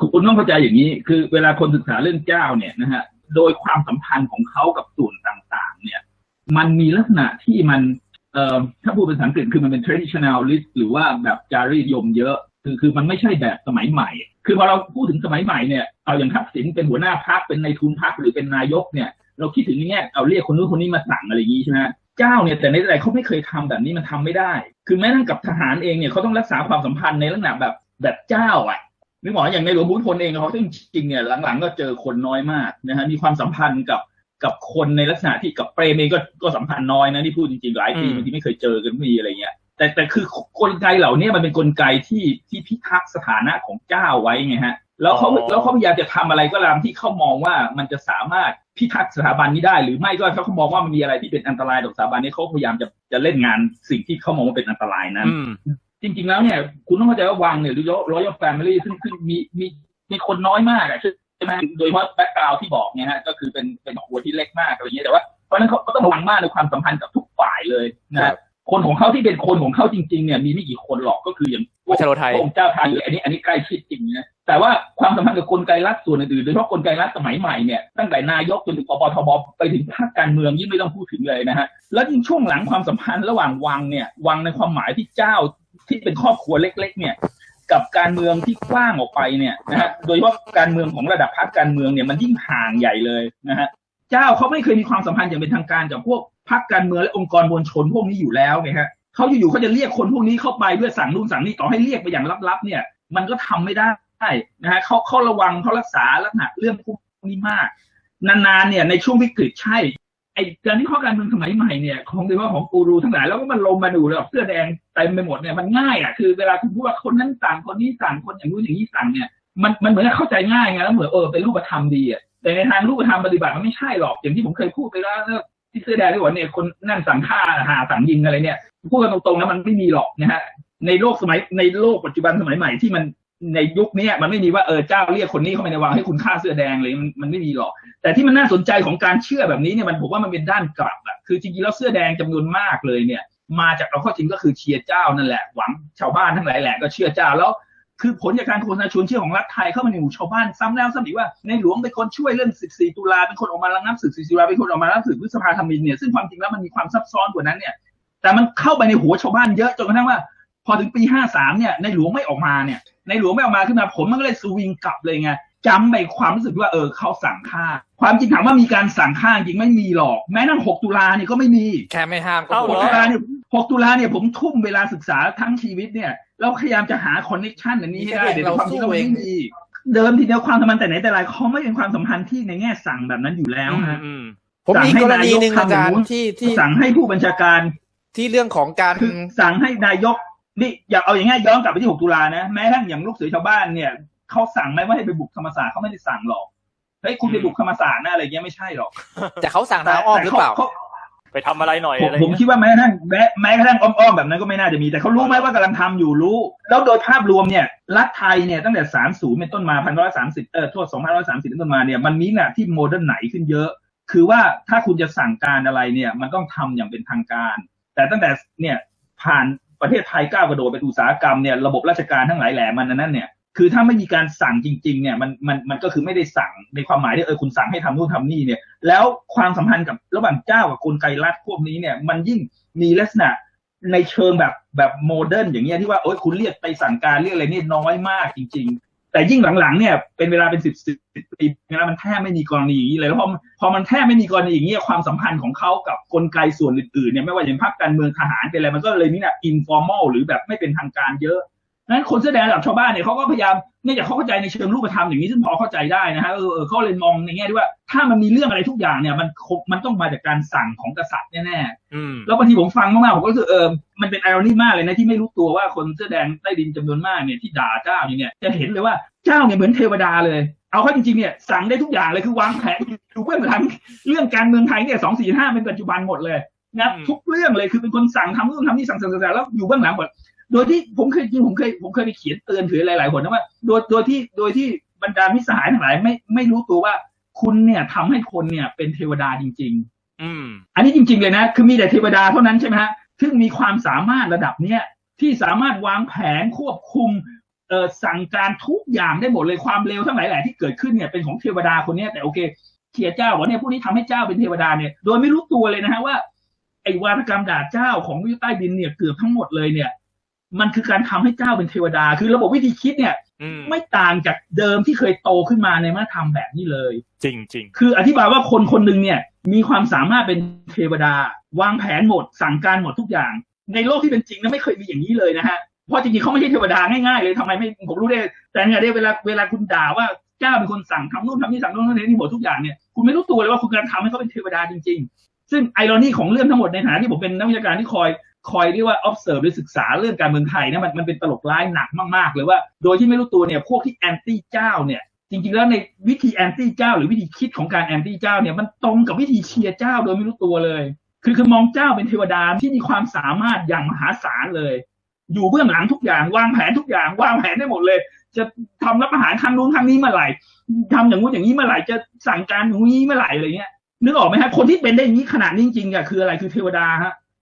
คุณต้องเข้าใจอย่างนี้ คือเวลาคนศึกษาเรื่องเจ้าเนี่ยนะฮะ โดยความสัมพันธ์ของเขากับส่วนต่างๆ เนี่ย มันมีลักษณะที่มันเอ่อถ้าพูดเป็นภาษาอังกฤษคือมันเป็น traditionalist หรือว่าแบบจารีตยมเยอะ คือคือมันไม่ใช่แบบสมัยใหม่ คือพอเราพูดถึงสมัยใหม่เนี่ยเอาอย่างทักษิณเป็นหัวหน้าพรรคเป็นในายทุนพรรคหรือเป็นนายกเนี่ย เราคิดถึงอย่างเงี้ยเอาเรียกคนนู้นคนนี้มาสั่งอะไรอย่างงี้ใช่ไหมเจ้าเนี่ยแต่ในแต่เขาไม่เคยทำแบบนี้มันทำไม่ได้ คือแม้ทั้งกับทหารเองเนี่ยเขาต้องรักษาความสัมพันธ์ในลักษณะแบบแบบเจ้าอะ นึกบอกอย่างในหลวงพุทธพลเองเขาจริงๆเนี่ยหลังๆ ก็เจอคนน้อยมากนะฮะมีความสัมพันธ์กับกับคนในลักษณะที่กับเปรมเองก็ก็สัมพันธ์น้อยนะที่พูดจริงๆหลายปีอืมบางทีไม่เคยเจอกันมีอะไรเงี้ย แต่แต่คือกลไกเหล่านี้มันเป็นกลไกที่ที่พิทักษ์สถานะของเจ้าไว้ไงฮะแล้วเขาแล้วเขาพยายามจะทำอะไรก็ตามที่เขามองว่ามันจะสามารถพิทักษ์สถาบันนี้ได้ หรือไม่ก็ถ้าเขามองว่ามันมีอะไรที่เป็นอันตรายต่อสถาบันนี้เขาพยายามจะจะเล่นงานสิ่งที่เขามองว่าเป็นอันตรายนั้นอืม จริง ๆ แล้วเนี่ย คุณต้องเข้าใจว่าวังเนี่ยหรือร้อยแฟมิลี่ซึ่งซึ่งมีมีมีคนน้อยมากอะใช่ไหมโดยเฉพาะแบ็กกราวที่บอกเนี่ยฮะก็คือเป็นเป็นครอบครัวที่เล็กมากอะไรเงี้ยแต่ว่าเพราะฉะนั้นเขาก็ต้องระวังมากในความสัมพันธ์กับทุกฝ่ายเลยนะครัฮะบคนของเขาที่เป็นคนของเขาจริง ๆ เนี่ยมีไม่กี่คนหรอกก็คืออย่างวัชโรไทยพระองค์เจ้าไทยหรืออันนี้อันนี้ใกล้ชิดจริงนะแต่ว่าความสัมพันธ์กับกลไกรัฐส่วนอื่นๆโดยเฉพาะกลไกรัฐสมัยใหม่เนี่ยตั้งแต่นายกจนถึงปปทบไปถึงภาคการเมืองยิ่งไม่ต้องพูดถึงเลยนะฮะแล้วยิ่งช่วงหลังความสัมพันธ์ระหว่างวังเนี่ยวังในความหมายที่เจ้า ที่เป็นครอบครัวเล็ก ๆ เนี่ย กับการเมืองที่กว้างออกไปเนี่ยนะฮะโดยเฉพาะการเมืองของระดับพรรคการเมืองเนี่ยมันยิ่งห่างใหญ่เลยนะฮะเจ้าเขาไม่เคยมีความสัมพันธ์อย่างเป็นทางการกับพวกพรรคการเมืองและองค์กรมวลชนพวกนี้อยู่แล้วไงฮะเขาอยู่ๆเขาจะเรียกคนพวกนี้เข้าไปเพื่อสั่งนู่นสั่งนี่ต่อให้เรียกไปอย่างลับๆ เนี่ย มันก็ทำไม่ได้นะฮะเขาเขาระวังเขารักษาลักษณะเรื่องพวกนี้มาก นานๆเนี่ยในช่วงวิกฤตใช่ ไอ้การที่ข้อการเมืองสมัยใหม่เนี่ยของโดยเฉพาะของกูรูทั้งหลายแล้วก็มันลงมาดูเลยแบบเสื้อแดงเต็มไปหมดเนี่ยมันง่ายอะคือเวลาคุณพูดว่าคนนั้นสั่งคนนี้สั่งคนอย่างนู้นอย่างนี้สั่งเนี่ยมันมันเหมือนเข้าใจง่ายไงแล้วเหมือนเออเป็นรูปธรรมดีอะแต่ในทางรูปธรรมปฏิบัติมันไม่ใช่หรอกอย่างที่ผมเคยพูดไปแล้วที่เสื้อแดงที่บอว่าเนี่ยคนนั่นสั่งฆ่าหาสั่งยิงอะไรเนี่ยพูดกันตรงๆนะมันไม่มีหรอกนะฮะในโลกสมัยในโลกปัจจุบันสมัยใหม่ที่มัน ในยุคนี้มันไม่มีว่าเออเจ้าเรียกคนนี้เข้าไปในวังให้คุณฆ่าเสื้อแดงเลยมันมันไม่มีหรอก แต่ที่มันน่าสนใจของการเชื่อแบบนี้เนี่ยมันผมว่ามันเป็นด้านกลับอะคือจริงๆแล้วเสื้อแดงจำนวนมากเลยเนี่ย มาจากเราข้อจริงก็คือเชียร์เจ้านั่นแหละหวังชาวบ้านทั้งหลายแหละก็เชื่อเจ้าแล้วคือผลจากการโฆษณาชวนเชื่อของรัฐไทยเข้ามาในหมู่ชาวบ้านซ้ำแล้วซ้ำอีกว่าในหลวงเป็นคนช่วยเรื่อง 14 ตุลาเป็นคนออกมาระงับศึก 14 ตุลาเป็นคนออกมาระงับศึกพฤษภาธมินเนี่ยซึ่งความจริงแล้วมันมีความซับซ้อนกว่านั้นเนี่ยแต่มันเข้าไปในหัวชาวบ้านเยอะจนกระทั่งว่า พอถึงปี53เนี่ยในหลวงไม่ออกมาเนี่ย ในหลวงไม่ออกมาขึ้นมาผมมันก็เลยสวิงกลับเลยไงจำไปความรู้สึกว่าเออเขาสั่งฆ่า ความจริงถามว่ามีการสั่งฆ่าจริงไม่มีหรอก แม้นั่ง6ตุลาเนี่ยก็ไม่มีแค่ไม่ห้ามก็เอ้าหมเหรอดแล้ว6ตุลาเนี่ย6ตุลาเนี่ยผมทุ่มเวลาศึกษาทั้งชีวิตเนี่ยเราพยายามจะหาคอนเนคชันอันนี้ให้ได้แต่ความจริงแล้วมันไม่มีเดิมทีเดียวความสัมพันธ์แต่ไหนแต่ไรเขาไม่เป็นความสัมพันธ์ที่ในแง่สั่งแบบนั้นอยู่แล้วฮะอืมผมมีสั่งให้กรณีหนึ่งนายกอาจารย์ทำอย่างนู้นที่ที่สั่งให้ผู้บัญชาการที่เรื่องของการคือสั่งให้นายก นี่อยากเอาอย่างงี้ย้อนกลับไปที่ 6 ตุลานะแม้กระทั่งอย่างลูกเสือชาวบ้านเนี่ยเขาสั่งไหมว่าให้ไปบุกธรรมศาสตร์เขาไม่ได้สั่งหรอกเฮ้ยคุณไปบุกธรรมศาสตร์นะอะไรเงี้ยไม่ใช่หรอกแต่เขาสั่งทางอ้อมหรือเปล่าขไปทำอะไรหน่อยผมอะไรผมเงี้ยคิดว่าแม้กระทั่งแม้แม้กระทั่งอ้อมๆแบบนั้นก็ไม่น่าจะมีแต่เขารู้ไหมว่ากำลังทำอยู่รู้ แล้วโดยภาพรวมเนี่ยรัฐไทยเนี่ยตั้งแต่ 30 เป็นต้นมา 1,130 เออโทษ2,130 เป็นต้นมาเนี่ยมันมีน่ะที่โมเดิร์นไหนขึ้นเยอะ คือว่าถ้าคุณจะสั่งการอะไรเนี่ยมันต้องทำอย่างเป็นทางการ แต่ตั้งแต่เนี่ยผ่าน ประเทศไทยก้าวกระโดดเป็นอุตสาหกรรมเนี่ยระบบราชการทั้งหลายแหล่มันนั้นเนี่ยคือถ้าไม่มีการสั่งจริงๆเนี่ยมันมันมันก็คือไม่ได้สั่งในความหมายที่เออคุณสั่งให้ทำนู่นทำนี่เนี่ย แล้วความสัมพันธ์กับระหว่างเจ้ากับกลไกรัฐพวกนี้เนี่ย มันยิ่งมีลักษณะในเชิงแบบแบบโมเดิร์นอย่างเงี้ยที่ว่าโอ้ยคุณเรียกไปสั่งการเรียกอะไรนี่น้อยมากจริงๆ แต่ยิ่งหลังๆเนี่ยเป็นเวลาเป็นสิบสิบปีนะมันแทบไม่มีกรณีอย่างนี้เลยแล้วพอพอมันแทบไม่มีกรณีอย่างนี้ยความสัมพันธ์ของเขากับกลไกส่วนอื่นๆเนี่ยไม่ว่าจะเป็นพรรคการเมืองทหารเป็นอะไรมันก็เลยนี่แหละอินฟอร์มอลหรือแบบไม่เป็นทางการเยอะ นั้นคนเสื้อแดงระดับชาวบ้านเนี่ยเขาก็พยายามเนื่องจากเขาเข้าใจในเชิงรูปธรรมอย่างนี้ซึ่งพอเข้าใจได้นะฮะเออเออเขาเลยมองในแง่ที่ว่า ถ้ามันมีเรื่องอะไรทุกอย่างเนี่ย มันคงมันต้องมาจากการสั่งของกษัตริย์แน่ๆอืมแล้วบางทีผมฟังมากๆผมก็รู้สึกเออมันเป็นไอรอนีมากเลยนะที่ไม่รู้ตัวว่าคนเสื้อแดงใต้ดินจำนวนมากเนี่ยที่ด่าเจ้าอย่างเนี่ยจะเห็นเลยว่าเจ้าเนี่ยเหมือนเทวดาเลยเอาเข้าจริงๆเนี่ยสั่งได้ทุกอย่างเลยคือวางแผนอยู่เบื้องหลังเรื่องการเมืองไทยเนี่ยสองสี่ห้าเป็นปัจจุบันหมดเลยนะอืมทุกเรื่องเลยคือเป็นคนสั่งทำนู่นทำนี่สั่งสั่งสั่งสั่งแล้วอยู่เบื้องหลังหมด โดยที่ผมเคยจริงผมเคยผมเคยไปเขียนเตือนถือหลายๆคนนะว่า โดยโดยที่โดยที่บรรดามิตรสหายทั้งหลายไม่ไม่รู้ตัวว่าคุณเนี่ยทำให้คนเนี่ยเป็นเทวดาจริง ๆ อืม อันนี้จริง ๆเลยนะ คือมีแต่เทวดาเท่านั้นใช่ไหมฮะซึ่งมีความสามารถระดับเนี้ยที่สามารถวางแผนควบคุมเออสั่งการทุกอย่างได้หมดเลยความเลวทั้งหลายแหล่ที่เกิดขึ้นเนี่ยเป็นของเทวดาคนเนี้ยแต่โอเคเขียเจ้าบอกเนี่ยพวกนี้ทำให้เจ้าเป็นเทวดาเนี่ยโดยไม่รู้ตัวเลยนะฮะว่าไอ้วาทกรรมด่าเจ้าของวิวใต้ดินเนี่ยเกือบทั้งหมดเลยเนี่ย มันคือการทำให้เจ้าเป็นเทวดา คือระบบวิธีคิดเนี่ยอืมไม่ต่างจากเดิมที่เคยโตขึ้นมาในวัฒนธรรมแบบนี้เลย จริงจริงคืออธิบายว่าคนคนหนึ่งเนี่ย มีความสามารถเป็นเทวดา วางแผนหมด สั่งการหมดทุกอย่าง ในโลกที่เป็นจริงนะไม่เคยมีอย่างนี้เลยนะฮะเพราะจริงๆเขาไม่ใช่เทวดาง่ายๆเลยทำไมไม่ผมรู้ได้ แต่เนี่ยเวลาเวลาคุณด่าว่าเจ้าเป็นคนสั่งทำนู่นทำนี่สั่งนู่นทำนี่หมดทุกอย่างเนี่ยคุณไม่รู้ตัวเลยว่าคุณกำลังทำให้เขาเป็นเทวดาจริง ๆ ซึ่งไอรอนีของเรื่องทั้งหมดในฐานะที่ผมเป็นนักวิชาการที่คอย คอยเรียกว่า observe หรือศึกษาเรื่องการเมืองไทยนะมันมันเป็นตลกร้ายหนักมากๆเลยว่า โดยที่ไม่รู้ตัวเนี่ยพวกที่แอนตี้เจ้าเนี่ยจริงๆแล้วในวิธีแอนตี้เจ้า หรือวิธีคิดของการแอนตี้เจ้าเนี่ยมันตรงกับวิธีเชียร์เจ้าโดยไม่รู้ตัวเลย คือคือมองเจ้าเป็นเทวดาที่มีความสามารถอย่างมหาศาลเลย อยู่เบื้องหลังทุกอย่างวางแผนทุกอย่างวางแผนได้หมดเลย จะทำรับประหารครั้งนู้นครั้งนี้เมื่อไหร่ทำอย่างงู้นอย่างนี้เมื่อไหร่จะสั่งการอย่างนี้เมื่อไหร่อะไรเงี้ยนึกออกไหมฮะคนที่เป็นได้อย่างนี้ขนาดนี้จริงๆอะคืออะไรคือเทวดาฮะ